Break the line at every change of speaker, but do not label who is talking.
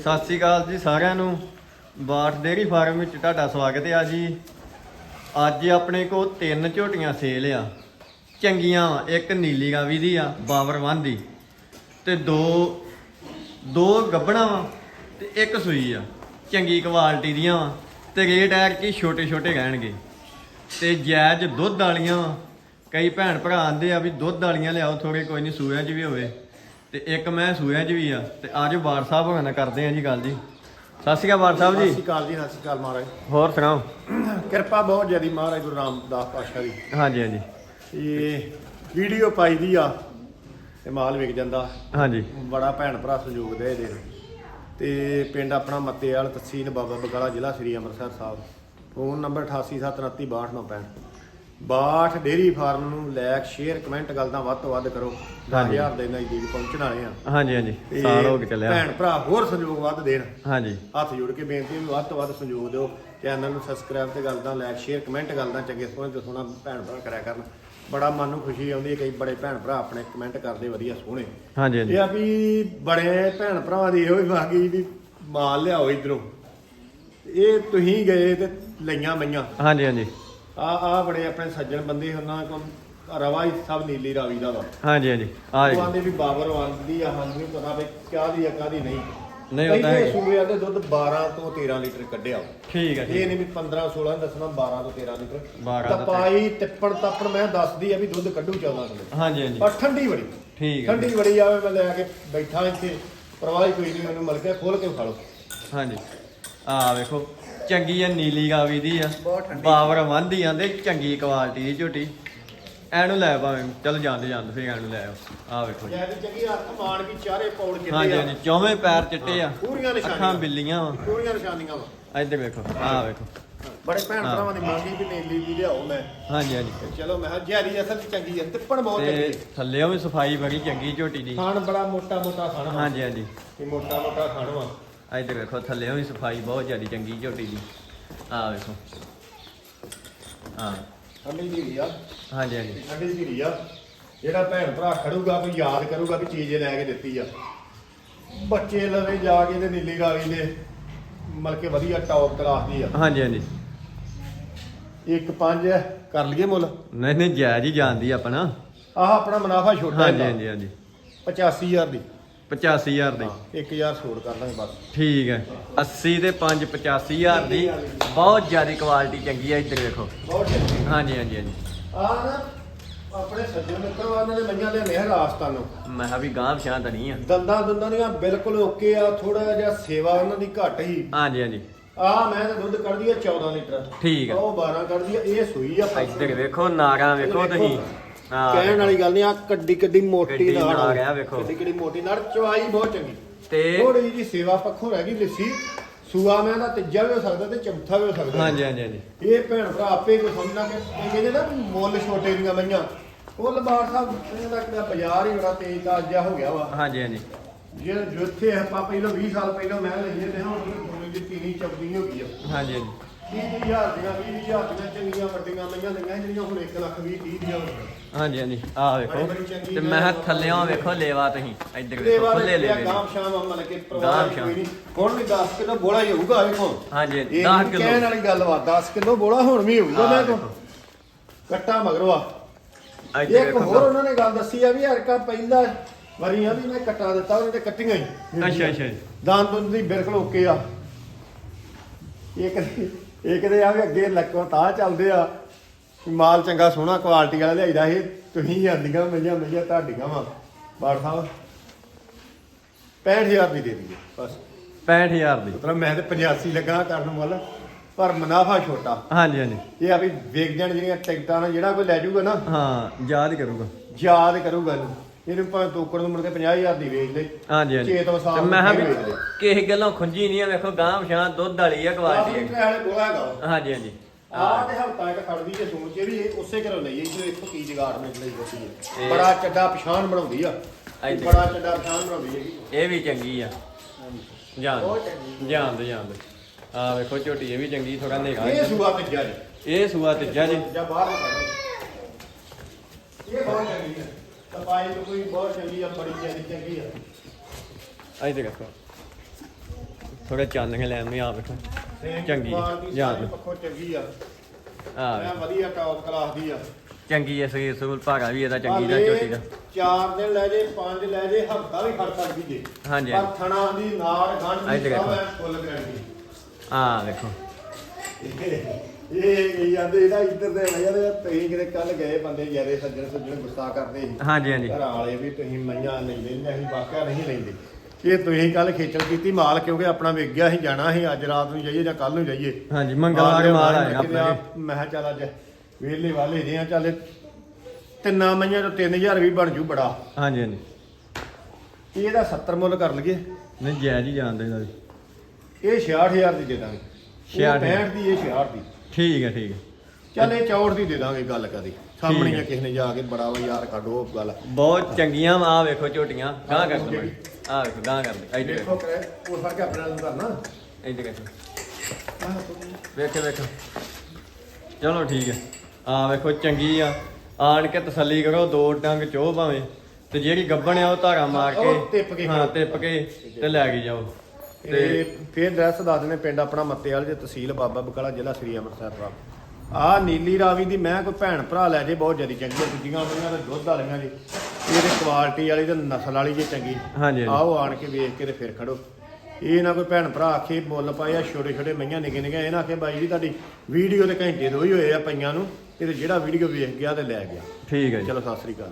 ਸਤਿ ਸ਼੍ਰੀ ਅਕਾਲ ਜੀ ਸਾਰਿਆਂ ਨੂੰ। ਬਾਠ ਡੇਅਰੀ ਫਾਰਮ ਵਿੱਚ ਤੁਹਾਡਾ ਸਵਾਗਤ ਹੈ ਜੀ। ਅੱਜ ਆਪਣੇ ਕੋਲ ਤਿੰਨ ਝੋਟੀਆਂ ਸੇਲ ਆ। ਚੰਗੀਆਂ ਇੱਕ ਨੀਲੀ ਰਾਵੀ ਦੀ ਆ ਬਾਬਰਵਨ ਦੀ। ਤੇ ਦੋ ਦੋ ਗੱਬਣਾ ਵਾ ਤੇ ਇੱਕ ਸੂਈ ਆ। ਚੰਗੀ ਕੁਆਲਿਟੀ ਦੀਆਂ ਵਾ ਤੇ ਰੇਟ ਐਰ ਕੀ ਛੋਟੇ ਛੋਟੇ ਰਹਿਣਗੇ। ਤੇ ਜਾਇਜ਼ ਦੁੱਧ ਵਾਲੀਆਂ ਕਈ ਭੈਣ ਭਰਾ ਆਂਦੇ ਆ ਵੀ ਦੁੱਧ ਵਾਲੀਆਂ ਲਿਆਓ ਥੋੜੇ ਕੋਈ ਨਹੀਂ ਸੂਇਆਂ 'ਚ ਵੀ ਹੋਵੇ। ਤੇ ਇੱਕ ਮੈਂ ਸੂਇਆਂ 'ਚ ਵੀ ਆ ਤੇ ਆਜੋ ਬਾਰ ਸਾਹਿਬ ਹੋਣਾ ਕਰਦੇ ਆ ਜੀ ਗੱਲ ਜੀ। ਸਤਿ ਸ਼੍ਰੀ ਅਕਾਲ ਬਾਰ ਸਾਹਿਬ
ਸਤਿ
ਜੀ
ਸ਼੍ਰੀ ਅਕਾਲ ਜੀ ਸਤਿ ਸ਼੍ਰੀ ਅਕਾਲ ਮਹਾਰਾਜ।
ਹੋਰ ਸੁਣਾਓ?
ਕਿਰਪਾ ਬਹੁਤ ਜਿਆਦੀ ਮਹਾਰਾਜ ਗੁਰੂ ਰਾਮਦਾਸ ਪਾਤਸ਼ਾਹ ਦੀ।
ਹਾਂਜੀ ਹਾਂਜੀ।
ਇਹ ਵੀਡੀਓ ਪਾਈ ਦੀ ਆ ਤੇ ਮਾਲ ਵਿਕ ਜਾਂਦਾ।
ਹਾਂਜੀ।
ਬੜਾ ਭੈਣ ਭਰਾ ਸਹਿਯੋਗ ਦੇ ਇਹਦੇ ਤੇ ਪਿੰਡ ਆਪਣਾ ਮੱਤੇਵਾਲ ਤਹਿਸੀਲ ਬਾਬਾ ਬਗਾਲਾ ਜ਼ਿਲ੍ਹਾ Sri Amritsar Sahib. Phone number 8879326295 Bath dairy farm ਨੂੰ ਲਾਇਕ ਸ਼ੇਅਰ ਕਮੈਂਟ ਗੱਲ ਦਾ ਵੱਧ ਤੋਂ ਵੱਧ ਕਰੋ।
ਹਾਂਜੀ।
10000 ਦੇ ਨਜ਼ਦੀਕ ਪਹੁੰਚਣ ਵਾਲੇ ਆ।
ਹਾਂਜੀ ਹਾਂਜੀ। ਸਾਲ ਹੋ ਕੇ ਚੱਲਿਆ।
ਭੈਣ ਭਰਾ ਹੋਰ ਸਹਿਯੋਗ ਵੱਧ ਦੇਣ।
ਹਾਂਜੀ।
ਹੱਥ ਜੋੜ ਕੇ ਬੇਨਤੀ ਵੀ ਵੱਧ ਤੋਂ ਵੱਧ ਸਹਿਯੋਗ ਦਿਓ। ਚੈਨਲ ਨੂੰ ਸਬਸਕ੍ਰਾਈਬ ਤੇ ਗੱਲ ਦਾ ਲਾਈਕ ਸ਼ੇਅਰ ਕਮੈਂਟ ਗੱਲ ਦਾ ਚੰਗੇ ਸੋਹਣੇ ਤੇ ਸੋਹਣਾ ਭੈਣ ਭਰਾ ਕਰਿਆ ਕਰਨ। ਬੜਾ ਮਨ ਨੂੰ ਖੁਸ਼ੀ ਆਉਂਦੀ ਹੈ ਕਈ ਬੜੇ ਭੈਣ ਭਰਾ ਆਪਣੇ ਕਮੈਂਟ ਕਰਦੇ ਵਧੀਆ ਸੋਹਣੇ।
ਹਾਂਜੀ ਹਾਂਜੀ।
ਇਹ ਆ ਵੀ ਬੜੇ ਭੈਣ ਭਰਾਵਾਂ ਦੀ ਇਹੋ ਹੀ ਬਾਗੀ ਵੀ ਮਾਲ ਲਿਆਓ ਇਧਰੋਂ। ਇਹ ਤੁਸੀਂ ਗਏ ਤੇ ਲਈਆਂ ਮਈਆਂ।
ਹਾਂਜੀ ਹਾਂਜੀ।
ਆ ਆ ਬੜੇ ਆਪਣੇ ਸੱਜਣ ਬੰਦੇ ਉਹਨਾਂ ਕੋਲ ਰਵਾ ਹੀ ਸਭ ਨੀਲੀ ਰਾਵੀ ਦਾ ਵਾ।
ਹਾਂਜੀ ਹਾਂਜੀ। ਆ
ਉਹ
ਜੀ।
ਆਂਦੇ ਵੀ ਬਾਬਰ ਆਂਦੀ ਆ ਸਾਨੂੰ ਨਹੀਂ ਪਤਾ ਵੀ ਕਿਆ ਦੀ ਆ ਕਾਦੀ ਨਹੀਂ।
ਨਹੀਂ,
ਪਹਿਲੇ
ਹੈ।
ਸੂਬਿਆਂ ਦੇ ਦੁੱਧ 12 ਤੋਂ 13 ਲੀਟਰ ਕੱਢਿਆ।
ਠੀਕ ਹੈ
ਇਹ ਨਹੀਂ ਵੀ 15 16 ਦੱਸਣਾ 12 ਤੋਂ 13 ਲੀਟਰ।
12 ਤੋਂ
ਤਪਾਈ ਤਿੱਪਣ ਤਾਪਣ ਮੈਂ ਦੱਸਦੀ ਆ ਵੀ ਦੁੱਧ ਕੱਢੂ 14 ਕਿਲੋ।
ਹਾਂਜੀ ਹਾਂਜੀ।
ਪਰ ਠੰਡੀ ਬੜੀ।
ਠੀਕ ਹੈ
ਠੰਡੀ ਬੜੀ ਆਵੇ ਮੈਂ ਲੈ ਕੇ ਬੈਠਾ ਇੱਥੇ ਪਰਵਾਹ ਹੀ ਕੋਈ ਨਹੀਂ ਮੈਨੂੰ ਮਿਲ ਗਿਆ ਖੋਲ ਕੇ ਖਾ ਲਓ।
ਹਾਂਜੀ। ਆ ਵੇਖੋ ਚੰਗੀ ਆ ਨੀਲੀ ਗਾਵੀ ਦੀ ਆ।
ਬਹੁਤ ਠੰਡੀ।
ਵੰਦੀ ਆਂਦੇ ਚੰਗੀ ਕੁਆਲਿਟੀ ਦੀ ਝੋਟੀ। ਐਨੂੰ ਲੈ ਭਾਵੇਂ ਚਲ ਜਾਂਦੇ ਜਾਂਦੇ ਫੇਰ ਐਨੂੰ ਲੈ ਆਓ। ਆ ਵੇਖੋ ਜੀ।
ਜੈ ਚੰਗੀ ਹੱਥ ਮਾਣ ਕੀ ਚਾਰੇ ਪੌੜ ਕਿੱਥੇ
ਹਾਂਜੀ ਹਾਂਜੀ ਚੌਵੇਂ ਪੈਰ ਚਿੱਟੇ ਆ।
ਪੂਰੀਆਂ ਨਿਸ਼ਾਨੀਆਂ।
ਅੱਖਾਂ ਬਿੱਲੀਆਂ ਵਾ।
ਪੂਰੀਆਂ ਨਿਸ਼ਾਨੀਆਂ ਵਾ।
ਇੱਧਰ ਵੇਖੋ ਆ ਵੇਖੋ।
ਬੜੇ ਭੈਣ ਭਰਾਵਾਂ ਦੀ ਮੰਗੀ ਵੀ ਨੀਲੀ ਵੀ ਲਿਆਓ ਮੈਂ।
ਹਾਂਜੀ ਹਾਂਜੀ।
ਤੇ ਚਲੋ ਮੈਂ ਕਿਹਾ ਜੈਰੀ ਅਸਲ ਚ ਚੰਗੀ ਹੈ ਤਿੱਪਣ ਬਹੁਤ ਚੰਗੀ
ਤੇ
ਹੈ
ਥੱਲੇੋਂ ਵੀ ਸਫ਼ਾਈ ਬੜੀ ਚੰਗੀ ਝੋਟੀ ਦੀ।
ਖਾਣ ਬੜਾ ਮੋਟਾ ਮੋਟਾ ਖਾਣ ਵਾ।
ਹਾਂਜੀ ਹਾਂਜੀ।
ਇਹ ਮੋਟਾ ਮੋਟਾ ਖਾਣ ਵਾ।
ਇੱਧਰ ਵੇਖੋ ਥੱਲੇੋਂ ਵੀ ਸਫ਼ਾਈ ਬਹੁਤ ਜ਼ਿਆਦਾ ਚੰਗੀ ਝੋਟੀ ਦੀ। ਆ ਵੇਖੋ। ਹਾਂ
ਠੰਡੀ ਧੀਰੀ ਆ।
ਹਾਂਜੀ ਹਾਂਜੀ।
ਠੰਡੀ ਧੀਰੀ ਆ। ਜਿਹੜਾ ਭੈਣ ਭਰਾ ਖੜੂਗਾ ਕੋਈ ਯਾਦ ਕਰੂਗਾ ਵੀ ਚੀਜ਼ ਲੈ ਕੇ ਦਿੱਤੀ ਆ। ਬੱਚੇ ਲਵੇ ਜਾ ਕੇ ਤੇ ਨੀਲੀ ਰਾਵੀ ਦੇ ਮਤਲਬ ਕਿ ਵਧੀਆ ਟੌਪ ਕਲਾਸ ਦੀ ਆ।
ਹਾਂਜੀ ਹਾਂਜੀ।
ਇੱਕ ਪੰਜ ਕਰ ਲਈਏ ਮੁੱਲ?
ਨਹੀਂ ਨਹੀਂ ਜਾਇਜ਼ ਹੀ ਜਾਂਦੀ ਆਪਣਾ।
ਆਹ ਆਪਣਾ ਮੁਨਾਫਾ ਛੋਟਾ
ਹਾਂਜੀ ਹਾਂਜੀ ਹਾਂਜੀ।
85000 ਦੀ।
85000 ਦੀ।
1000 ਛੋੜ ਕਰ ਦਾਂਗੇ ਬਸ।
ਠੀਕ ਹੈ। 80 ਤੇ 5 85000 ਦੀ। ਬਹੁਤ ਜ਼ਿਆਦਾ ਕੁਆਲਿਟੀ ਚੰਗੀ ਹੈ ਇੱਧਰ ਵੇਖੋ।
ਬਹੁਤ ਚੰਗੀ।
ਹਾਂਜੀ ਹਾਂਜੀ ਹਾਂਜੀ।
ਆ ਨਾ ਆਪਣੇ ਸੱਜਣ ਮਿੱਤਰ ਉਹਨਾਂ ਨੇ ਮਈਆਂ ਦੇ ਮਿਹਰ ਰਾਸਤਾਨੋਂ
ਮੈਂ ਕਿਹਾ ਵੀ ਗਾਂਹ ਪਛਾਂ ਤਾਂ ਨਹੀਂ ਆ।
ਦੰਦਾਂ ਦੁੰਦਾਂ ਦੀਆਂ ਬਿਲਕੁਲ ਓਕੇ ਆ ਥੋੜਾ ਜਿਹਾ ਸੇਵਾ ਉਹਨਾਂ ਦੀ ਘੱਟ ਹੀ।
ਹਾਂਜੀ ਹਾਂਜੀ।
ਆ ਮੈਂ ਤਾਂ ਦੁੱਧ ਕੱਢਦੀ ਆ 14 ਲੀਟਰ।
ਠੀਕ ਆ।
ਉਹ 12 ਕੱਢਦੀ ਆ ਇਹ ਸੂਈ ਆ
ਇੱਧਰ ਵੇਖੋ ਨਾਰਾਂ ਵੇਖੋ। ਤੁਸੀਂ। ਹਾਂ
ਕਹਿਣ ਵਾਲੀ ਗੱਲ ਨਹੀਂ ਆ ਕੱਡੀ ਕੱਡੀ ਮੋਟੀ ਨਾੜ।
ਨਾੜ ਆ, ਵੇਖੋ।
ਕੱਡੀ ਕੱਡੀ ਮੋਟੀ ਨਾੜ ਚਵਾਈ ਬਹੁਤ ਚੰਗੀ।
ਤੇ
ਥੋੜੀ ਜੀ ਸੇਵਾ ਪੱਖੋਂ ਰਹਿ ਗਈ ਲਿੱਸੀ। ਸੂਆ ਮੈਂ ਦਾ ਤੀਜਾ ਵੀ ਹੋ ਸਕਦਾ ਤੇ ਚੌਥਾ ਵੀ ਹੋ ਸਕਦਾ।
ਹਾਂਜੀ ਹਾਂਜੀ ਹਾਂਜੀ।
ਇਹ ਭੈਣ ਭਰਾ ਆਪੇ ਕੋ ਸਮਝਣਾ ਕਿ ਇਹ ਕਹਿੰਦੇ ਨਾ ਵੀ ਮੁੱਲ ਛੋਟੇ ਦੀਆਂ ਮਈਆਂ ਉਹ ਲਬਾਰ ਸਾਹਿਬ ਇਹਨਾਂ ਦਾ ਬਾਜ਼ਾਰ ਹੀ ਬੜਾ ਤੇਜ਼ ਤਾਜ਼ਾ ਹੋ ਗਿਆ ਵਾ।
ਹਾਂਜੀ ਹਾਂਜੀ।
ਜੇ ਜਿੱਥੇ ਆਪਾਂ ਪਹਿਲਾਂ 20 ਸਾਲ ਪਹਿਲਾਂ ਮੈਂ ਲਈਏ ਤੇ ਹੁਣ ਜਿਹੀ ਤੀਨੀ ਚੌਦੀ ਹੋ ਗਈ ਆ।
ਹਾਂਜੀ ਹਾਂਜੀ।
30000 ਦੀਆਂ 20000 ਦੀਆਂ ਚੰਗੀਆਂ ਵੱਡੀਆਂ ਲਈਆਂ ਜਿਹੜੀਆਂ ਹੁਣ 1 ਲੱਖ 20 30 ਦੀਆਂ ਹੋਣਗੀਆਂ
ਹਾਂਜੀ ਹਾਂਜੀ। ਆ ਵੇਖੋ।
ਬੜੀ ਚੰਗੀ
ਤੇ ਮੈਂ ਕਿਹਾ ਥੱਲਿਓਂ ਵੇਖੋ ਲੇਵਾ ਤੁਸੀਂ। ਇੱਧਰ ਵੇਖੋ ਖੁੱਲੇ ਲੇਵੇ
ਗਾਮ ਸ਼ਾਮ ਮਤਲਬ ਕਿ ਪਰਵਾਹ
ਸ਼ਾਮ।
ਕੋਈ ਨਹੀਂ। ਹੁਣ ਵੀ 10 ਕਿਲੋ ਬੋਲਾ ਹੀ ਹੋਊਗਾ ਵੇਖੋ।
ਹਾਂਜੀ
ਇਹ
10
ਨਹੀਂ
ਕਿਲੋ।
ਕਹਿਣ ਵਾਲੀ ਗੱਲ ਵਾ 10 ਕਿਲੋ ਬੋਲਾ ਹੁਣ ਵੀ ਹੋਊਗਾ
ਆਹ
ਮੈਂ ਕੋ
ਵੇਖੋ।
ਕੱਟਾ ਮਗਰੋਂ ਆ
ਇੱਧਰ
ਇੱਕ
ਵੇਖੋ।
ਹੋਰ ਉਹਨਾਂ ਨੇ ਗੱਲ ਦੱਸੀ ਆ ਵੀ ਹਰਕਾ ਪਹਿਲਾ ਵਰੀਆਂ ਵੀ ਮੈਂ ਕੱਟਾ ਦਿੱਤਾ ਉਹਨੇ ਤੇ ਕੱਟੀਆਂ ਹੀ।
ਅੱਛਾ ਅੱਛਾ। ਜੀ।
ਦਾਨ ਦੁੰਦ ਦੀ ਬਿਲਕੁਲ ਓਕੇ ਆ। ਇੱਕ ਇੱਕ ਦੇ ਆ ਵੀ ਅੱਗੇ ਲੱਕੋ ਤਾਂ ਚੱਲਦੇ ਆ। ਵੀ ਮਾਲ ਚੰਗਾ ਸੋਹਣਾ ਕੁਆਲਿਟੀ ਵਾਲਾ ਲਿਆਈਦਾ ਇਹ ਤੁਸੀਂ ਆਂਦੀਆਂ ਮਈਆਂ ਮਈਆਂ ਤੁਹਾਡੀਆਂ ਵਾ। ਬਾੜ ਸਾਹਿਬ 65000 ਦੀ ਦੇ ਦਈਏ ਬਸ।
65000 ਦੀ।
ਮਤਲਬ ਮੈਂ ਤੇ 85 ਲੱਗਾ ਕਰਨ ਵਾਲਾ ਪਰ ਮੁਨਾਫਾ ਛੋਟਾ।
ਹਾਂਜੀ ਹਾਂਜੀ।
ਇਹ ਆ ਵੀ ਵੇਖ ਜਾਣ ਜਿਹੜੀਆਂ ਟਿਕਟਾਂ ਨਾਲ ਜਿਹੜਾ ਕੋਈ ਲੈ ਜਾਊਗਾ ਨਾ
ਹਾਂ ਯਾਦ ਕਰੂਗਾ।
ਯਾਦ ਕਰੂਗਾ ਇਹਨੂੰ। ਇਹਨੂੰ ਭਾਵੇਂ ਤੋਕੜ ਨੂੰ ਮੁੜ ਕੇ 50000 ਦੀ ਵੇਚ ਦੇ।
ਹਾਂਜੀ ਹਾਂਜੀ।
ਚੇਤ ਵਸਾਲ
ਤੇ
ਨੂੰ
ਮੈਂ ਕਿਹਾ
ਫੇਰ
ਵੀ
ਵੇਚ ਦੇ।
ਕਿਸੇ ਗੱਲੋਂ ਖੁੰਝੀ ਨਹੀਂ ਆ ਵੇਖੋ ਗਾਂ ਪਛਾਂ ਦੁੱਧ ਵਾਲੀ ਆ ਕੁਆਲਿਟੀ
ਆਹ
ਹੈ
ਵੀ ਵਾਲੇ ਗੋਲਾ ਹੈਗਾ
ਹਾਂਜੀ ਹਾਂਜੀ।
ਆਹ ਤੇ ਹਫਤਾ ਇੱਕ ਖੜਦੀ ਤੇ ਸੂਣ ਚ ਵੀ ਇਹ ਉਸੇ ਘਰੋਂ ਲਈ ਇਹ ਇੱਕ ਕੀ ਜਗਾੜ ਮਿਲ ਲਈ ਹੋਤੀ ਹੈ
ਇਹ-
ਬੜਾ ਚੱਡਾ ਪਛਾਣ ਬਣਾਉਂਦੀ ਆ।
ਇੱਧਰ।
ਬੜਾ ਚੱਡਾ ਪਛਾਣ ਬਣਾਉਂਦੀ ਹੈਗੀ।
ਇਹ ਵੀ ਚੰਗੀ ਆ। ਜਾਨ। ਜਾਨ ਦੇ। ਜਾਨ ਦੇ ਆ ਵੇਖੋ ਝੋਟੀ ਇਹ ਵੀ ਚੰਗੀ ਥੋੜਾ ਨੇਗਾ
ਇਹ ਸੂਆ ਤੇ ਜੱਜ
ਇਹ ਸੂਆ ਤੀਜਾ ਜੀ।
ਜਾਂ ਬਾਹਰ ਇਹ ਬਹੁਤ ਚੰਗੀ ਸਫ਼ਾਈ ਤੋਂ ਕੋਈ ਬਹੁਤ ਚੰਗੀ ਆ ਬੜੀ ਚੰਗੀ ਚੰਗੀ ਆ।
ਇੱਧਰ ਵੇਖੋ ਥੋੜਾ ਚੰਨ ਕੇ ਲੈ ਮੈਂ ਆ
ਤੇ
ਚੰਗੀ
ਸਾਰੀ ਪੱਖੋਂ ਚੰਗੀ ਆ।
ਆ
ਐ ਵਧੀਆ ਟੌਪ ਕਲਾਸ ਦੀ ਆ।
ਚੰਗੀ ਐ ਸਰੀਰ ਸੂਲ ਭਾਰਾ ਵੀ ਇਹਦਾ ਚੰਗੀ ਦਾ ਝੋਟੀ ਦਾ।
ਚਾਰ ਦਿਨ ਲੈ ਜੇ ਪੰਜ ਲੈ ਜੇ ਹਫਤਾ ਵੀ ਖੜ ਸਕਦੀ ਜੇ।
ਹਾਂਜੀ,
ਪਰ। ਥਣਾ ਦੀ ਨਾੜ ਗੰਢ ਦੀ ਸਭ
ਦੇਖੋ।
Full guarantee.
ਆ ਵੇਖੋ।
ਇਹ ਇਹ ਜਾਂਦੇ ਇਹਦਾ ਇੱਧਰ ਦੇ ਵਜਾ ਦੇ ਤੁਸੀਂ ਕਿਤੇ ਕੱਲ ਗਏ ਬੰਦੇ ਯਾਰੇ ਸੱਜਣ ਸੱਜਣ ਗੁੱਸਾ ਕਰਦੇ ਸੀ।
ਹਾਂਜੀ ਹਾਂਜੀ।
ਘਰਾਂ ਵਾਲੇ ਵੀ ਤੁਸੀਂ ਮਈਆਂ ਨਹੀਂ ਲੈਂਦੇ ਅਸੀਂ ਵਾਕਿਆ ਨਹੀਂ ਲੈਂਦੇ। ਇਹ ਤੁਸੀਂ ਕੱਲ ਖੇਚਲ ਕੀਤੀ ਮਾਲ ਕਿਉਂਕਿ ਆਪਣਾ ਵੇਖ ਗਿਆ ਅਸੀਂ ਜਾਣਾ ਸੀ ਅੱਜ ਰਾਤ ਨੂੰ ਜਾਈਏ ਜਾਂ ਕੱਲ ਨੂੰ ਜਾਈਏ।
ਹਾਂਜੀ ਮੰਗਲਵਾਰ ਮਾਲ ਆਏਗਾ
ਕਿਤੇ
ਆਪਣੇ।
ਆਪ ਮੈਂ ਕਿਹਾ ਚੱਲ ਅੱਜ ਵੇਲੇ ਵਾਲੇ ਦੇ ਆ ਚੱਲ ਤਿੰਨਾਂ ਮਈਆਂ ਤੋਂ 3000 ਵੀ ਬਣ ਜੂ ਬੜਾ।
ਹਾਂਜੀ ਹਾਂਜੀ।
ਇਹਦਾ 70 ਮੁੱਲ ਕਰ ਲਈਏ।
ਨਹੀਂ ਜਾਇਜ਼ ਹੀ ਜਾਣਦੇ ਵੀ
ਇਹ 66000 ਦੀ ਦੇ ਦਾਂਗੇ।
66
65 ਦੀ ਇਹ 66 ਦੀ।
ਠੀਕ ਹੈ ਠੀਕ ਹੈ।
ਚੱਲ ਇਹ 64 ਦੀ ਦੇ ਦਾਂਗੇ ਗੱਲ ਕਦੀ। ਸਾਹਮਣੇ ਕਿਸੇ ਨੇ ਜਾ ਕੇ ਬੜਾ ਵਾ ਯਾਰ ਕੱਢੋ ਉਹ ਗੱਲ।
ਬਹੁਤ ਚੰਗੀਆਂ ਆ ਵੇਖੋ ਝੋਟੀਆਂ। ਗਾਂ ਕਰ ਦੋ ਆ ਵੇਖੋ ਗਾਂ ਕਰ ਦੇ ਇੱਧਰ
ਦੇਖੋ ਕਰੇ ਉਹ ਫੜ ਕੇ ਆਪਣੇ ਨਾਲ ਕਰਨਾ
ਇੱਧਰ ਵੇਖੋ। ਵੇਖੋ ਵੇਖੋ। ਚਲੋ ਠੀਕ ਹੈ। ਆ ਵੇਖੋ ਚੰਗੀ ਆ। ਆਣ ਕੇ ਤਸੱਲੀ ਕਰੋ ਦੋ ਡੰਗ ਚੋ ਭਾਵੇਂ। ਤੇ ਜਿਹੜੀ ਗੱਬਣ ਆ ਉਹ ਧਾਰਾ ਮਾਰ ਕੇ ਹਾਂ ਟਿੱਪ ਕੇ ਤੇ ਲੈ ਕੇ ਜਾਓ।
ਤੇ
ਤੇ
ਫਿਰ ਐਡਰੈਸ ਦੱਸ ਦਿੰਦੇ ਪਿੰਡ ਆਪਣਾ ਮੱਤੇਵਾਲ ਜੇ ਤਹਿਸੀਲ ਬਾਬਾ ਬਕਾਲਾ ਜ਼ਿਲ੍ਹਾ ਸ੍ਰੀ ਅੰਮ੍ਰਿਤਸਰ ਸਾਹਿਬ ਆ ਨੀਲੀ ਰਾਵੀ ਦੀ ਮੈਂ ਕੋਈ ਭੈਣ ਭਰਾ ਲੈ ਜੇ ਬਹੁਤ ਜ਼ਿਆਦਾ ਚੰਗੀਆਂ ਦੂਜੀਆਂ ਮਈਆਂ ਤੇ ਦੁੱਧ ਵਾਲੀਆਂ ਜੀ। ਇਹਦੇ ਕੁਆਲਿਟੀ ਵਾਲੀ ਤੇ ਨਸਲ ਵਾਲੀ ਜੇ ਚੰਗੀ।
ਹਾਂਜੀ
ਆਓ ਆਣ ਕੇ ਵੇਖ ਕੇ ਤੇ ਫਿਰ ਖੜੋ। ਇਹ ਨਾ ਕੋਈ ਭੈਣ ਭਰਾ ਆਖੇ ਮੁੱਲ ਪਾਏ ਆ ਛੋਟੇ ਛੋਟੇ ਮਈਆਂ ਨਿੱਕੇ ਨਿੱਕੇ ਇਹ ਨਾ ਆਖੇ ਬਾਈ ਜੀ ਤੁਹਾਡੀ ਵੀਡੀਓ ਦੇ ਘੰਟੇ ਦੋ ਹੀ ਹੋਏ ਆ ਪਈਆਂ ਨੂੰ ਇਹ ਤੇ ਜਿਹੜਾ ਵੀਡੀਓ ਵੇਖ ਗਿਆ ਤੇ ਲੈ ਗਿਆ।
ਠੀਕ ਹੈ ਜੀ।
ਚਲੋ ਸਤਿ ਸ੍ਰੀ ਅਕਾਲ।